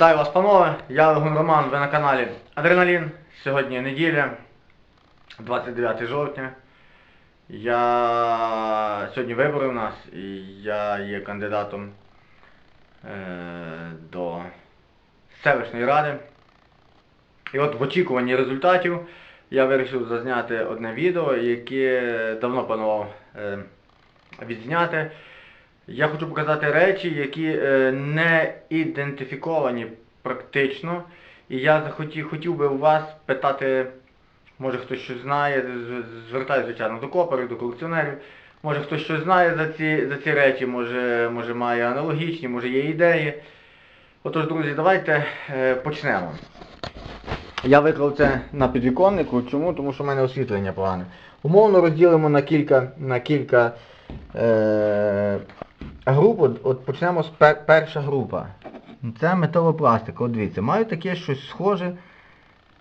Вітаю вас, панове! Я Легун Роман, ви на каналі Адреналін. Сьогодні неділя, 29 жовтня. Я сьогодні вибори у нас і я є кандидатом е, до селищної ради. І от в очікуванні результатів я вирішив зазняти одне відео, яке давно планував е, відзняти. Я хочу показати речі, які е, не ідентифіковані практично. І я захотів, хотів би у вас питати, може хтось щось знає, звертаюся, звичайно, до коперів, до колекціонерів. Може хтось щось знає за ці, за ці речі, може, може має аналогічні, може є ідеї. Отож, друзі, давайте е, почнемо. Я виклав це на підвіконнику. Чому? Тому що в мене освітлення погане. Умовно розділимо на кілька, на кілька е, груп. От, почнемо з пер, перша група. Це металопластик. От дивіться, маю таке щось схоже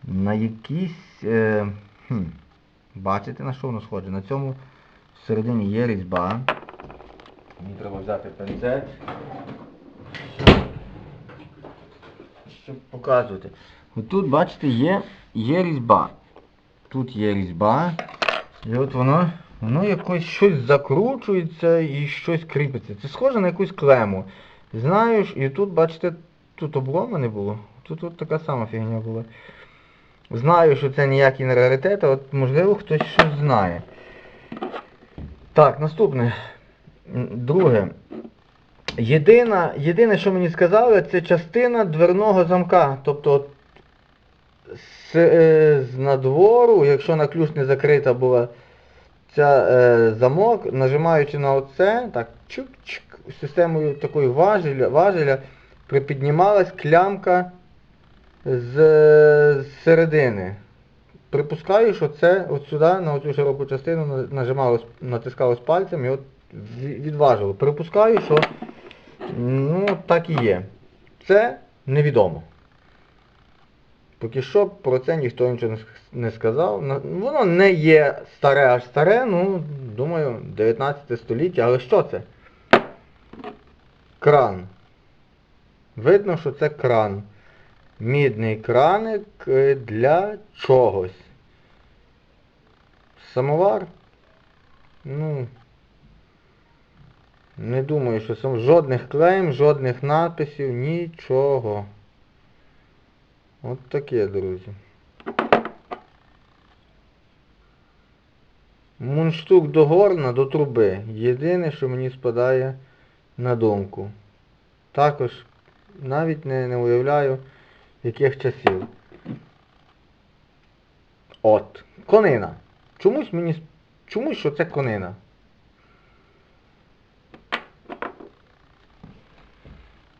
на якісь. Е, хм, бачите на що воно схоже? На цьому всередині є різьба. Мені треба взяти пензет. Щоб показувати. Тут, бачите, є, є різьба. Тут є різьба. І от воно, воно якось щось закручується і щось кріпиться. Це схоже на якусь клему. Знаєш, і тут, бачите, тут обломане було. Тут от така сама фігня була. Знаю, що це ніякий не раритет, а от можливо хтось щось знає. Так, наступне. Друге. Єдина, єдине, що мені сказали, це частина дверного замка. Тобто з, е, з надвору, якщо на ключ не закрита була ця е, замок, нажимаючи на оце, так, чук-чук, системою такої важеля, важеля припіднімалась клямка з, з середини. Припускаю, що це от сюди, на оцю широку частину на- нажималось, натискалось пальцем і от відважило. Припускаю, що ну, так і є. Це невідомо. Поки що про це ніхто нічого не сказав. Воно не є старе аж старе, ну, думаю, 19 століття, але що це? Кран. Видно, що це кран. Мідний краник е, для чогось. Самовар? Ну. Не думаю, що сам... жодних клейм, жодних надписів, нічого. От таке, друзі. Мундштук до горна, до труби. Єдине, що мені спадає на думку. Також навіть не, не уявляю, яких часів. От. Конина. Чомусь мені. Чомусь, що це конина.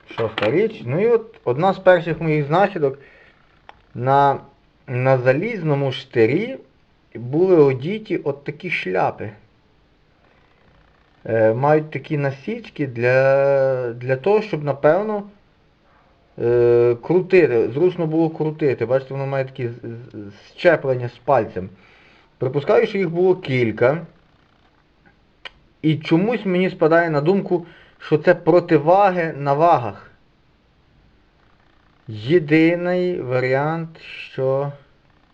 Шоста річ. Ну і от одна з перших моїх знахідок на, на залізному штирі були одіті от такі шляпи. Е, мають такі насічки для, для того, щоб, напевно, е, крутити. Зручно було крутити. Бачите, воно має такі щеплення з пальцем. Припускаю, що їх було кілька. І чомусь мені спадає на думку, що це противаги на вагах. Єдиний варіант, що...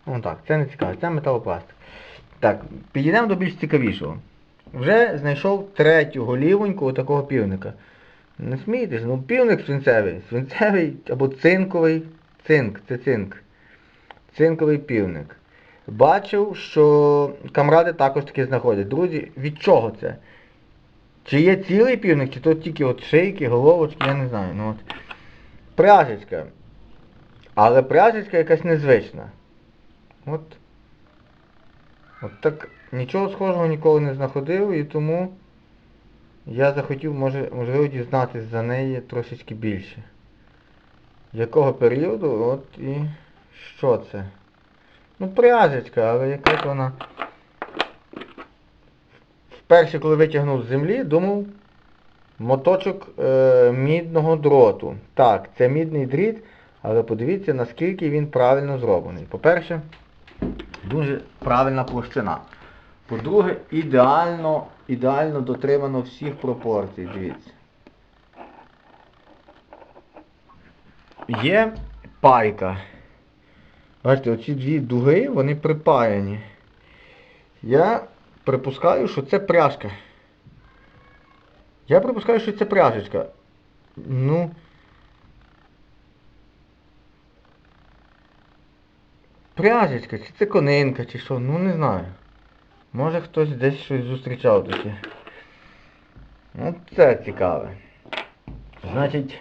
Ну так, це не цікаво, це металопластик. Так, підійдемо до більш цікавішого. Вже знайшов третю голівоньку такого півника. Не смійтесь, ну півник свинцевий. Свинцевий або цинковий. Цинк, це цинк. Цинковий півник. Бачив, що камради також таки знаходять. Друзі, від чого це? Чи є цілий півник, чи то тільки от шийки, головочки, я не знаю. Ну, от. Пряжечка. Але пряжечка якась незвична. От. От так нічого схожого ніколи не знаходив і тому я захотів, може, можливо, дізнатися за неї трошечки більше. Якого періоду, от і що це? Ну, пряжечка, але якась вона. Вперше, коли витягнув з землі, думав моточок е, мідного дроту. Так, це мідний дріт, але подивіться, наскільки він правильно зроблений. По-перше, дуже правильна площина. По-друге, ідеально, ідеально дотримано всіх пропорцій, дивіться. є пайка. Бачите, оці дві дуги, вони припаяні. Я припускаю, що це пряжка. Я припускаю, що це пряжечка. Ну. Пряжечка, чи це конинка, чи що, ну не знаю. Може хтось десь щось зустрічав таке. Ну це цікаве. Значить,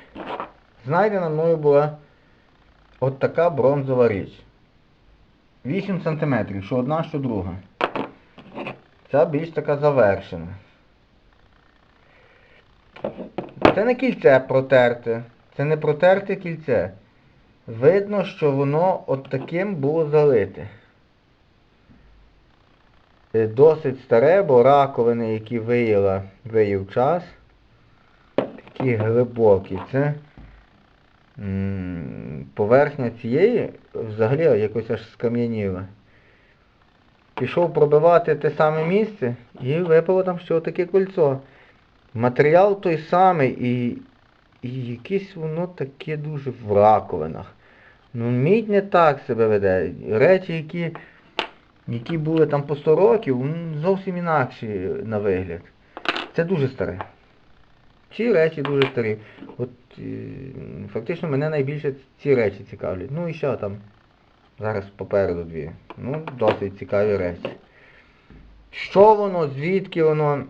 знайдена мною була от така бронзова річ. 8 см, що одна, що друга. Ця більш така завершена. Це не кільце протерте. Це не протерте кільце. Видно, що воно от таким було залите. Е, Досить старе, бо раковини, які виїла, виїв час, такі глибокі. Це поверхня цієї взагалі якось аж скам'яніла. Пішов пробивати те саме місце і випало там ще таке кольцо. Матеріал той самий і, і якесь воно таке дуже в раковинах. Ну мідь не так себе веде. Речі, які, які були там по 100 років, зовсім інакші на вигляд. Це дуже старе. Ці речі дуже старі. От е, фактично мене найбільше ці речі цікавлять. Ну і що там? Зараз попереду дві. Ну, досить цікаві речі. Що воно, звідки воно?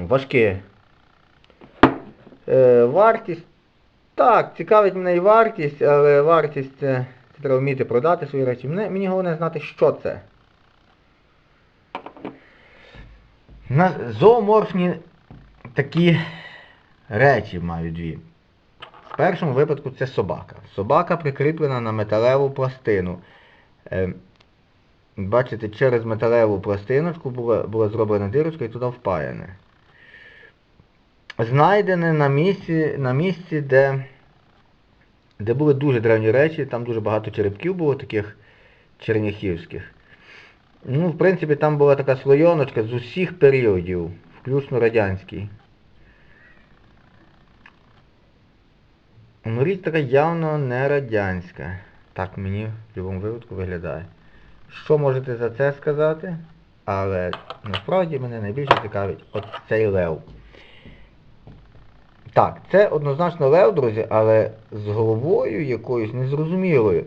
Важке. Е, вартість. Так, цікавить мене і вартість, але вартість це, це треба вміти продати свої речі. Мене, мені головне знати, що це. На зооморфні такі речі маю дві. В першому випадку це собака. Собака прикріплена на металеву пластину. Е, бачите, через металеву пластиночку була, була зроблена дирочка і туди впаяне. Знайдене на місці, на місці де, де були дуже древні речі, там дуже багато черепків було таких черняхівських. Ну, в принципі, там була така слойоночка з усіх періодів, включно радянський. Ну, річ така явно не радянська. Так мені в будь-якому випадку виглядає. Що можете за це сказати? Але насправді мене найбільше цікавить от цей лев. Так, це однозначно лев, друзі, але з головою якоюсь незрозумілою.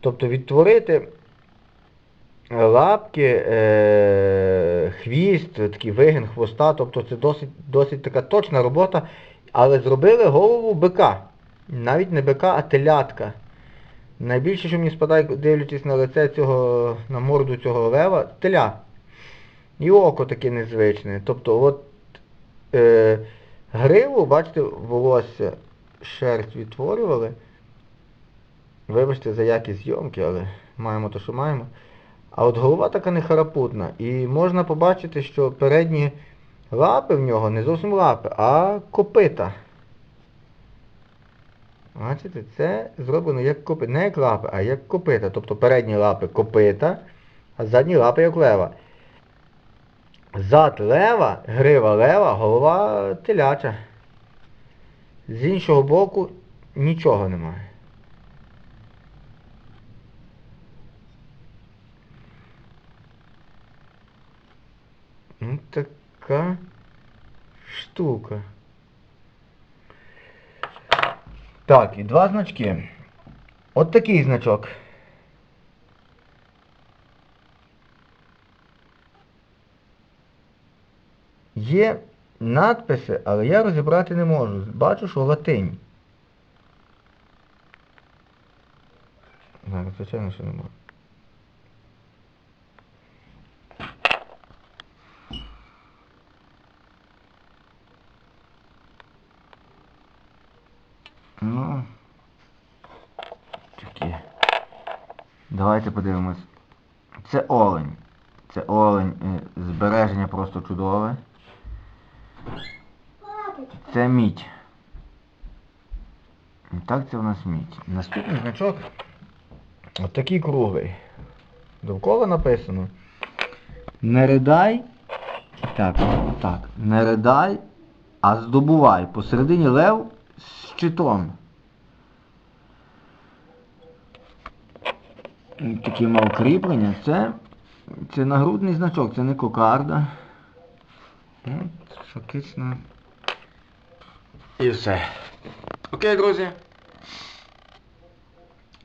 Тобто відтворити лапки, е- хвіст, такий вигін хвоста, тобто це досить, досить така точна робота, але зробили голову бика. Навіть не бика, а телятка. Найбільше, що мені спадає, дивлячись на лице цього, на морду цього лева, теля. І око таке незвичне. Тобто от е, гриву, бачите, волосся, шерсть відтворювали. Вибачте за якість зйомки, але маємо те, що маємо. А от голова така нехарапутна. І можна побачити, що передні лапи в нього не зовсім лапи, а копита. Бачите, це зроблено як копита. Не як лапи, а як копита. Тобто передні лапи копита, а задні лапи як лева. Зад лева, грива лева, голова теляча. З іншого боку нічого немає. Ну така штука. Так, і два значки. От такий значок. Є надписи, але я розібрати не можу. Бачу, що латинь. Зараз, звичайно, що не. Ну, такі. Давайте подивимось. Це олень. Це олень. е, Збереження просто чудове. Це мідь. І так це в нас мідь. Наступний значок отакий круглий. Довкола написано. Не ридай. Так, так. Не ридай, а здобувай. Посередині лев з щитом. Такі мав кріплення. Це це нагрудний значок, це не кокарда. Фактично. І все. Окей, друзі.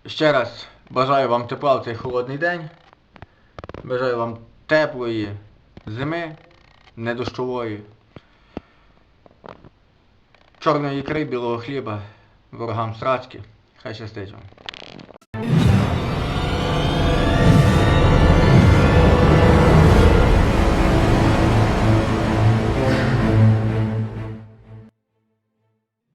Ще раз бажаю вам тепла в цей холодний день. Бажаю вам теплої зими, не дощової. Чорної ікри, білого хліба, ворогам срачки. Хай щастить вам.